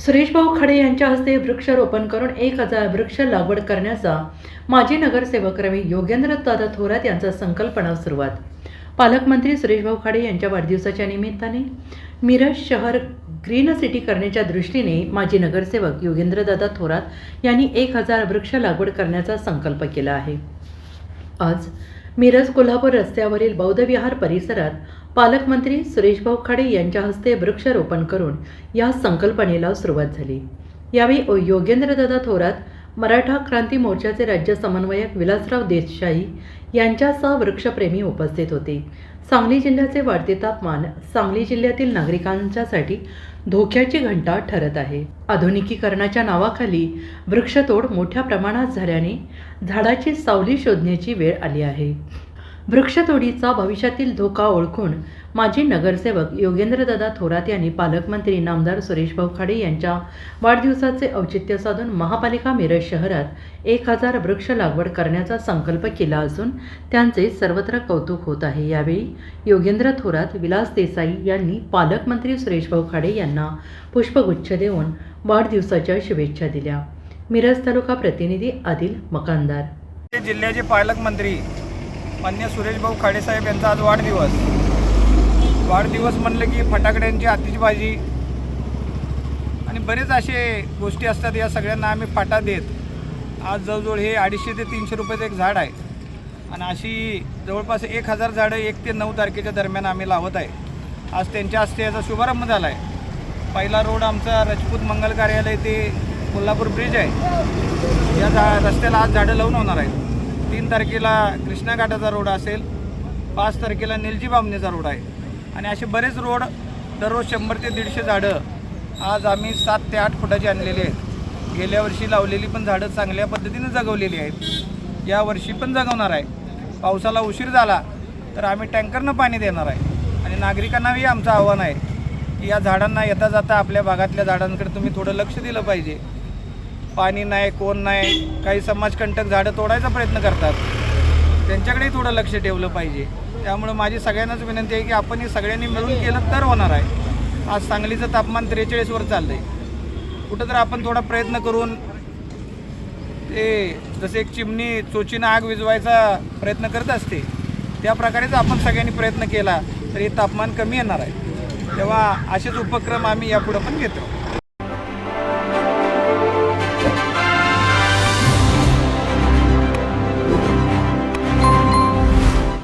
सुरेश भाऊ खडे यांच्या हस्ते वृक्षारोपण करून एक हजार वृक्ष लागवड करण्याचा माजी नगरसेवक रवी योगेंद्र दादा थोरात यांचा संकल्पना सुरुवात. पालकमंत्री सुरेशभाऊ खाडे यांच्या वाढदिवसाच्या निमित्ताने मिरज शहर ग्रीन सिटी करण्याच्या दृष्टीने माजी नगरसेवक योगेंद्रदादा थोरात यांनी एक हजार वृक्ष लागवड करण्याचा संकल्प केला आहे. आज मिरज कोल्हापूर रस्त्यावरील बौद्ध विहार परिसरात पालकमंत्री सुरेशभाऊ खाडे यांच्या हस्ते वृक्षारोपण करून या संकल्पनेला सुरुवात झाली. यावेळी योगेंद्रदादा थोरात मराठा क्रांती मोर्चाचे राज्य समन्वयक विलासराव देसाई यांच्यासह वृक्षप्रेमी उपस्थित होते. सांगली जिल्ह्याचे वाढते तापमान सांगली जिल्ह्यातील नागरिकांच्यासाठी धोक्याची घंटा ठरत आहे. आधुनिकीकरणाच्या नावाखाली वृक्षतोड मोठ्या प्रमाणात झाल्याने झाडाची सावली शोधण्याची वेळ आली आहे. वृक्षतोडीचा भविष्यातील धोका ओळखून माजी नगरसेवक योगेंद्रदादा थोरात यांनी पालकमंत्री नामदार सुरेशभाऊ खाडे यांच्या वाढदिवसाचे औचित्य साधून महापालिका मिरज शहरात एक हजार वृक्ष लागवड करण्याचा संकल्प केला असून त्यांचे सर्वत्र कौतुक होत आहे. यावेळी योगेंद्र थोरात विलास देसाई यांनी पालकमंत्री सुरेशभाऊ खाडे यांना पुष्पगुच्छ देऊन वाढदिवसाच्या शुभेच्छा दिल्या. मिरज तालुका प्रतिनिधी आदिल मकानदार. जिल्ह्याचे पालकमंत्री मान्य सुरेशभाऊ खाडेसाहेब यांचा आज वाढदिवस. वाढदिवस म्हणलं की फटाकड्यांची आतिषबाजी आणि बरेच असे गोष्टी असतात या सगळ्यांना आम्ही फाटा देत. आज जवळजवळ हे अडीचशे ते तीनशे रुपयाचं एक झाड आहे. आणि अशी जवळपास एक हजार झाडं एक ते नऊ तारखेच्या दरम्यान आम्ही लावत आहे. आज त्यांच्या हस्ते याचा शुभारंभ झाला आहे पहिला रोड आमचा राजपूत मंगल कार्यालय ते कोल्हापूर ब्रिज आहे. या झा रस्त्याला आज झाडं लावून होणार आहेत. तीन तारखेला कृष्णा घाटाचा रोड असेल पाच तारखेला निलजी बामणीचा रोड आहे. आणि असे बरेच रोड दररोज शंभर ते दीडशे झाडं आज आम्ही सात ते आठ फुटाची आणलेली आहेत. गेल्या वर्षी लावलेली पण झाडं चांगल्या पद्धतीने जगवलेली आहेत. या वर्षी पण जगवणार आहे. पावसाला उशीर झाला तर आम्ही टँकरनं पाणी देणार आहे. आणि नागरिकांनाही आमचं आव्हान आहे की या झाडांना येता जाता आपल्या भागातल्या झाडांकडे तुम्ही थोडं लक्ष दिलं पाहिजे. पाणी नाही कोण नाही काही समाजकंटक झाडं तोडायचा प्रयत्न करतात. त्यांच्याकडेही थोडं लक्ष ठेवलं पाहिजे. त्यामुळे माझी सगळ्यांनाच विनंती आहे की आपण हे सगळ्यांनी मिळून केलं तर होणार आहे. आज सांगलीचं तापमान त्रेचाळीसवर चाललं आहे कुठं तर आपण थोडा प्रयत्न करून ते जसे एक चिमणी चोचीनं आग विझवायचा प्रयत्न करत असते त्या प्रकारेच आपण सगळ्यांनी प्रयत्न केला तर हे तापमान कमी येणार आहे. तेव्हा असेच उपक्रम आम्ही यापुढं पण घेतो.